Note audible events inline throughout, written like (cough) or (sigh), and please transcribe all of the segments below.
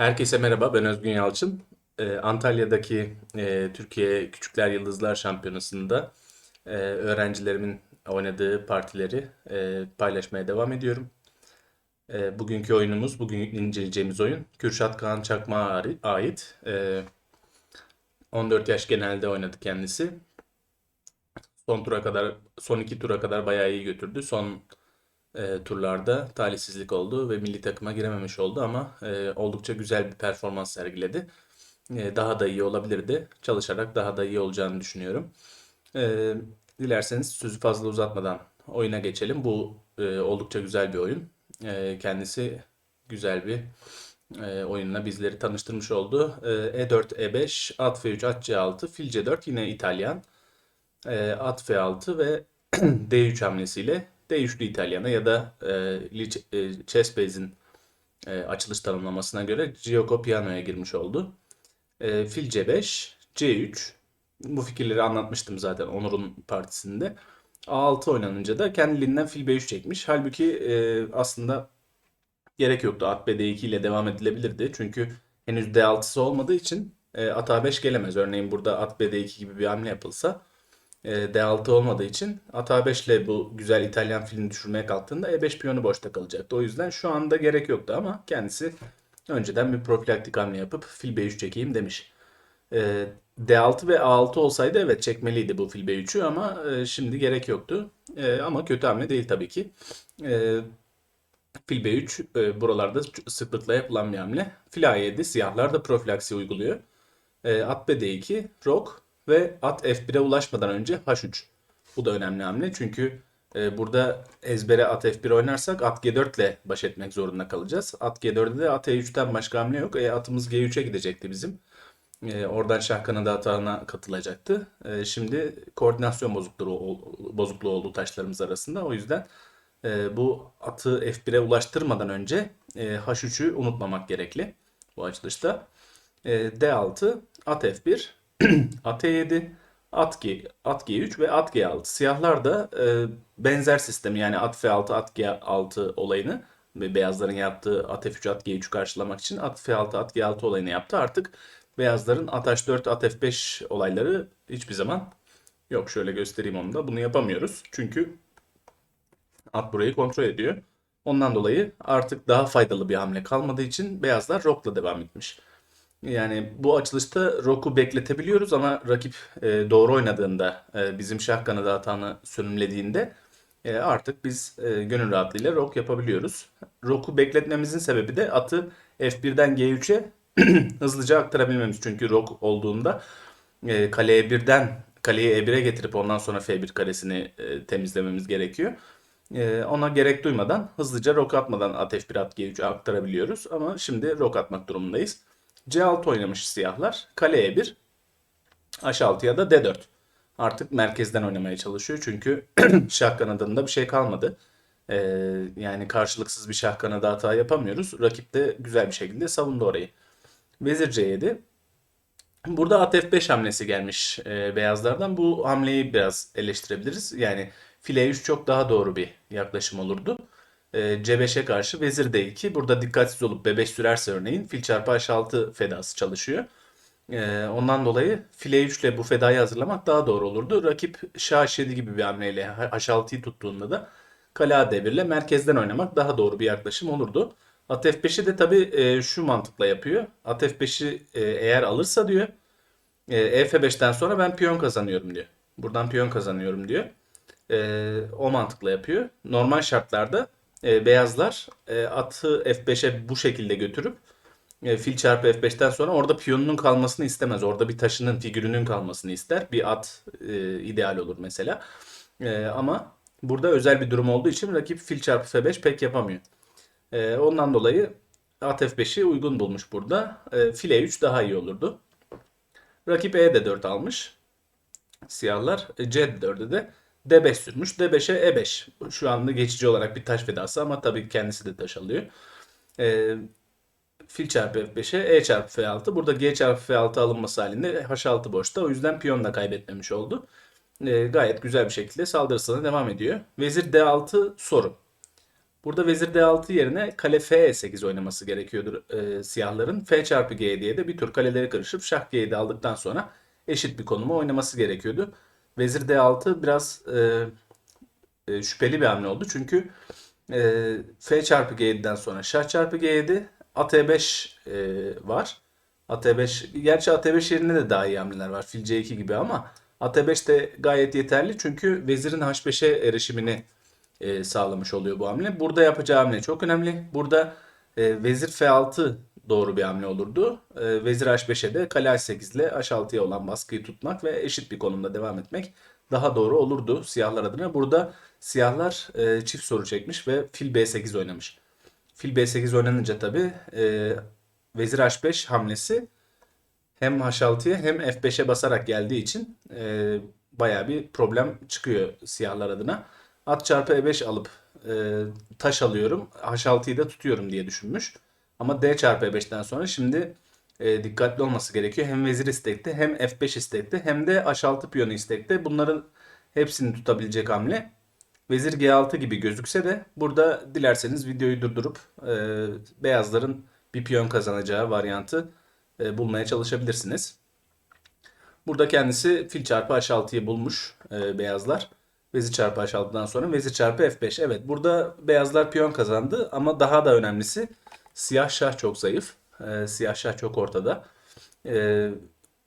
Herkese merhaba, ben Özgün Yalçın. Ee, Antalya'daki e, Türkiye Küçükler Yıldızlar Şampiyonası'nda e, öğrencilerimin oynadığı partileri e, paylaşmaya devam ediyorum. E, bugünkü oyunumuz, bugün inceleyeceğimiz oyun Kürşat Kaan Çakmak'a ait. E, 14 yaş genelde oynadı kendisi. Son tura kadar, son iki tura kadar bayağı iyi götürdü. Son e, turlarda talihsizlik oldu ve milli takıma girememiş oldu ama e, oldukça güzel bir performans sergiledi. E, daha da iyi olabilirdi. Çalışarak daha da iyi olacağını düşünüyorum. E, dilerseniz sözü fazla uzatmadan oyuna geçelim. Bu e, oldukça güzel bir oyun. E, kendisi güzel bir e, oyunla bizleri tanıştırmış oldu. E, E4, E5, at F3, at C6, fil C4 yine İtalyan. E, at F6 ve (clears throat) D3 hamlesiyle D3'lü İtalyan'a ya da e, Lich- e, Chessbase'in e, açılış tanımlamasına göre Gioco Piano'ya girmiş oldu. E, fil C5, C3. Bu fikirleri anlatmıştım zaten Onur'un partisinde. A6 oynanınca da kendiliğinden fil B3 çekmiş. Halbuki e, aslında gerek yoktu. At B2 ile devam edilebilirdi. Çünkü henüz D6'sı olmadığı için e, at A5 gelemez. Örneğin burada at B2 gibi bir hamle yapılsa e, D6 olmadığı için at A5 ile bu güzel İtalyan filini düşürmeye kalktığında E5 piyonu boşta kalacaktı. O yüzden şu anda gerek yoktu ama kendisi önceden bir profilaktik hamle yapıp fil B3 çekeyim demiş. E, D6 ve A6 olsaydı evet çekmeliydi bu fil B3'ü ama e, şimdi gerek yoktu. Ama kötü hamle değil tabii ki. Fil B3 e, buralarda sıklıkla yapılan bir hamle. Fil A7 siyahlar da profilaksi uyguluyor. E, at B2 rok ve at F1'e ulaşmadan önce H3. Bu da önemli hamle çünkü e, burada ezbere at F1 oynarsak at G4 ile baş etmek zorunda kalacağız. At G4'de de at E3'ten başka hamle yok. E, atımız G3'e gidecekti bizim. E, oradan şah kanadı atağına katılacaktı. E, şimdi koordinasyon bozukluğu, bozukluğu oldu taşlarımız arasında. O yüzden e, bu atı F1'e ulaştırmadan önce e, H3'ü unutmamak gerekli bu açılışta. E, D6, at F1, (clears throat) at E7, at, G, at G3 ve at G6. Siyahlar da e, benzer sistemi yani at F6, at G6 olayını beyazların yaptığı at F3, at G3 karşılamak için at F6, at G6 olayını yaptı. Artık beyazların at H4, at F5 olayları hiçbir zaman yok. Şöyle göstereyim onu da. Bunu yapamıyoruz. Çünkü At burayı kontrol ediyor. Ondan dolayı artık daha faydalı bir hamle kalmadığı için beyazlar rokla devam etmiş. Yani bu açılışta roku bekletebiliyoruz ama rakip e, doğru oynadığında e, bizim şah kanadı hatanı sönümlediğinde e, artık biz e, gönül rahatlığıyla rok yapabiliyoruz. Roku bekletmemizin sebebi de atı F1'den G3'e (clears throat) hızlıca aktarabilmemiz. Çünkü rok olduğunda e, kaleye birden kaleyi E1'e getirip ondan sonra F1 karesini e, temizlememiz gerekiyor. Ee, ona gerek duymadan hızlıca rok atmadan at F1 at G3'e aktarabiliyoruz. Ama şimdi rok atmak durumundayız. C6 oynamış siyahlar. Kale E1. H6 ya da D4. Artık merkezden oynamaya çalışıyor. Çünkü (clears throat) şah kanadında bir şey kalmadı. Ee, yani karşılıksız bir şah kanadı hata yapamıyoruz. Rakip de güzel bir şekilde savundu orayı. Vezir C7. Burada at F5 hamlesi gelmiş e, beyazlardan. Bu hamleyi biraz eleştirebiliriz. Yani file 3 çok daha doğru bir yaklaşım olurdu. E, C5'e karşı vezir D2. Burada dikkatsiz olup B5 sürerse örneğin fil çarpı H6 fedası çalışıyor. E, ondan dolayı file 3 ile bu fedayı hazırlamak daha doğru olurdu. Rakip şah H7 gibi bir hamleyle H6'yı tuttuğunda da kale A1 ile merkezden oynamak daha doğru bir yaklaşım olurdu. At F5'i de tabii e, şu mantıkla yapıyor. At F5'i e, eğer alırsa diyor e, F5'ten sonra ben piyon kazanıyorum diyor. Buradan piyon kazanıyorum diyor. E, o mantıkla yapıyor. Normal şartlarda e, beyazlar e, atı F5'e bu şekilde götürüp e, fil çarpı F5'ten sonra orada piyonunun kalmasını istemez. Orada bir taşının figürünün kalmasını ister. Bir at e, ideal olur mesela. E, ama burada özel bir durum olduğu için rakip fil çarpı F5 pek yapamıyor. E, ondan dolayı at F5'i uygun bulmuş burada. E, file 3 daha iyi olurdu. Rakip E de 4 almış. Siyahlar e, C 4'e de D5 sürmüş. D5'e E5. Şu anda geçici olarak bir taş fedası ama tabii kendisi de taş alıyor. E, fil çarpı F5'e E çarpı F6. Burada G çarpı F6 alınması halinde H6 boşta. O yüzden piyon da kaybetmemiş oldu. E, gayet güzel bir şekilde saldırısına devam ediyor. Vezir D6 soru. Burada vezir D6 yerine kale F8 oynaması gerekiyordur e, siyahların. F çarpı G diye de bir tür kaleleri karışıp şah G'yi de aldıktan sonra eşit bir konuma oynaması gerekiyordu. Vezir D6 biraz e, e, şüpheli bir hamle oldu. Çünkü e, F çarpı G7'den sonra şah çarpı G7 at E5 e, var. At E5 gerçi at E5 yerine de daha iyi hamleler var. Fil C2 gibi ama at E5 de gayet yeterli. Çünkü vezirin H5'e erişimini e, sağlamış oluyor bu hamle. Burada yapacağı hamle çok önemli. Burada e, vezir F6 doğru bir hamle olurdu. E, vezir H5'e de kale H8 ile H6'ya olan baskıyı tutmak ve eşit bir konumda devam etmek daha doğru olurdu siyahlar adına. Burada siyahlar e, çift soru çekmiş ve fil B8 oynamış. Fil B8 oynanınca tabii e, vezir H5 hamlesi hem H6'ya hem F5'e basarak geldiği için e, bayağı bir problem çıkıyor siyahlar adına. At çarpı E5 alıp e, taş alıyorum. H6'yı da tutuyorum diye düşünmüş. Ama D çarpı E5'ten sonra şimdi e, dikkatli olması gerekiyor. Hem vezir istekte hem F5 istekte hem de H6 piyonu istekte. Bunların hepsini tutabilecek hamle. Vezir G6 gibi gözükse de burada dilerseniz videoyu durdurup e, beyazların bir piyon kazanacağı varyantı e, bulmaya çalışabilirsiniz. Burada kendisi fil çarpı H6'yı bulmuş e, beyazlar. Vezir çarpı H6'dan sonra vezir çarpı F5. Evet burada beyazlar piyon kazandı ama daha da önemlisi siyah şah çok zayıf. E, siyah şah çok ortada. E,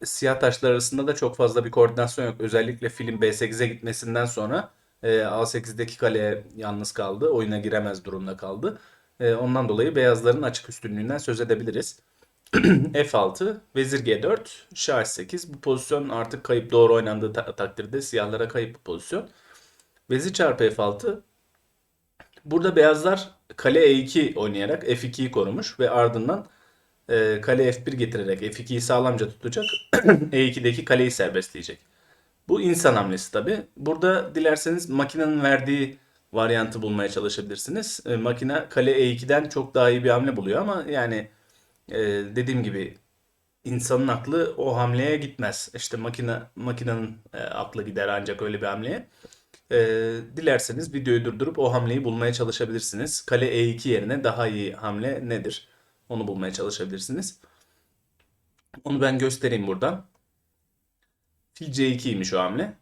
siyah taşlar arasında da çok fazla bir koordinasyon yok. Özellikle filin B8'e gitmesinden sonra e, A8'deki kale yalnız kaldı. Oyuna giremez durumda kaldı. E, ondan dolayı beyazların açık üstünlüğünden söz edebiliriz. (clears throat) F6, vezir G4, şah H8. Bu pozisyon artık kayıp doğru oynandığı ta- takdirde siyahlara kayıp bir pozisyon. Vezir çarpı F6. Burada beyazlar kale E2 oynayarak F2'yi korumuş ve ardından e, kale F1 getirerek F2'yi sağlamca tutacak. (clears throat) E2'deki kaleyi serbestleyecek. Bu insan hamlesi tabi. Burada dilerseniz makinenin verdiği varyantı bulmaya çalışabilirsiniz. E, makine kale E2'den çok daha iyi bir hamle buluyor ama yani e, dediğim gibi insanın aklı o hamleye gitmez. İşte makine makinenin e, aklı gider ancak öyle bir hamleye. E, dilerseniz videoyu durdurup o hamleyi bulmaya çalışabilirsiniz. Kale E2 yerine daha iyi hamle nedir? Onu bulmaya çalışabilirsiniz. Onu ben göstereyim buradan. Fil C2'ymiş o hamle.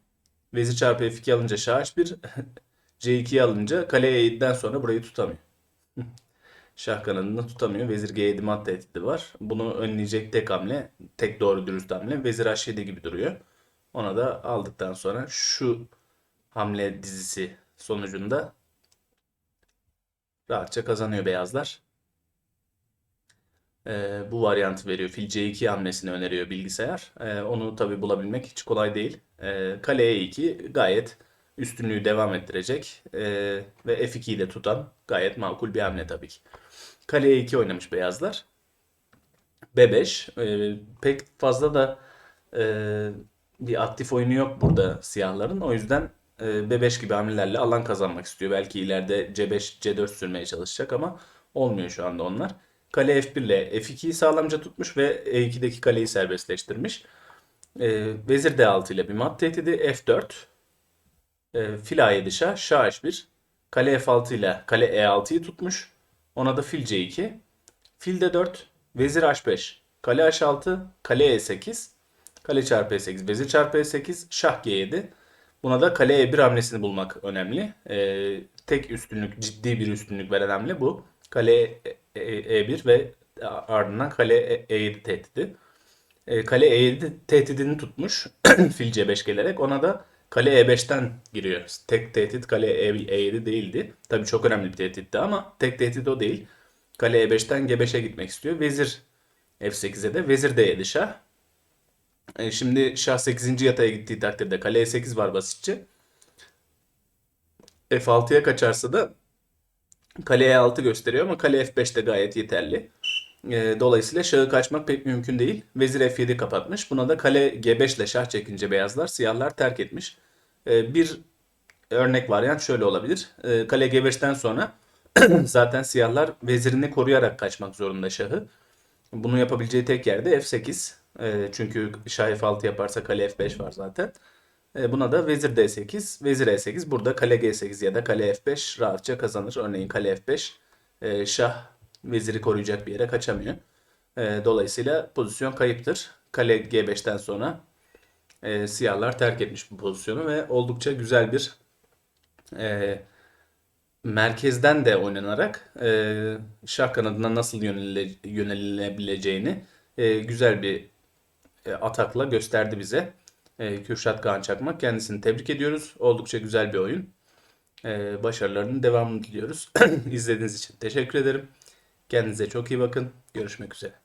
Vezir çarpı F2 alınca şah H1. (laughs) C2'yi alınca kale E7'den sonra burayı tutamıyor. (laughs) Şah kanadını tutamıyor. Vezir G7 mat tehdidi var. Bunu önleyecek tek hamle, tek doğru dürüst hamle Vezir H7 gibi duruyor. Ona da aldıktan sonra şu hamle dizisi sonucunda rahatça kazanıyor beyazlar. Ee, bu varyantı veriyor. Fil C2 hamlesini öneriyor bilgisayar. Ee, onu tabi bulabilmek hiç kolay değil. Ee, kale E2 gayet üstünlüğü devam ettirecek ee, ve F2'yi de tutan gayet makul bir hamle tabii ki. Kale E2 oynamış beyazlar. B5 ee, pek fazla da ee, bir aktif oyunu yok burada siyahların. O yüzden e, B5 gibi hamlelerle alan kazanmak istiyor. Belki ileride C5, C4 sürmeye çalışacak ama olmuyor şu anda onlar. Kale F1 ile F2'yi sağlamca tutmuş ve E2'deki kaleyi serbestleştirmiş. E, vezir D6 ile bir mat tehdidi. F4. E, fil A7 şah, şah H1. Kale F6 ile kale E6'yı tutmuş. Ona da fil C2. Fil D4. Vezir H5. Kale H6. Kale E8. Kale çarpı E8. Vezir çarpı E8. Şah G7. Buna da kale E1 hamlesini bulmak önemli. E, tek üstünlük, ciddi bir üstünlük veren hamle bu. Kale E- E- E1 ve ardından kale E- E7 tehdidi. E, kale E7 tehdidini tutmuş (clears throat) fil C5 gelerek. Ona da kale E5'ten giriyor. Tek tehdit kale E- E7 değildi. Tabii çok önemli bir tehditti ama tek tehdit o değil. Kale E5'ten G5'e gitmek istiyor. Vezir F8'e de vezir D7 şah. E, şimdi şah 8. yataya gittiği takdirde kale E8 var basitçe. F6'ya kaçarsa da kale E6 gösteriyor ama kale F5 de gayet yeterli. E, dolayısıyla şahı kaçmak pek mümkün değil. Vezir F7 kapatmış. Buna da kale G5 ile şah çekince beyazlar, siyahlar terk etmiş. E, bir örnek varyant şöyle olabilir. E, kale G5'ten sonra (clears throat) zaten siyahlar vezirini koruyarak kaçmak zorunda şahı. Bunu yapabileceği tek yerde F8. E, çünkü şah F6 yaparsa kale F5 var zaten. E, buna da vezir D8, vezir E8. Burada kale G8 ya da kale F5 rahatça kazanır. Örneğin kale F5 e, şah veziri koruyacak bir yere kaçamıyor. E, dolayısıyla pozisyon kayıptır. Kale G5'ten sonra e, siyahlar terk etmiş bu pozisyonu ve oldukça güzel bir e, merkezden de oynanarak e, şah kanadına nasıl yönelilebileceğini e, güzel bir atakla gösterdi bize. E, Kürşat Çakmak kendisini tebrik ediyoruz. Oldukça güzel bir oyun. E, başarılarının devamını diliyoruz. (clears throat) İzlediğiniz için teşekkür ederim. Kendinize çok iyi bakın. Görüşmek üzere.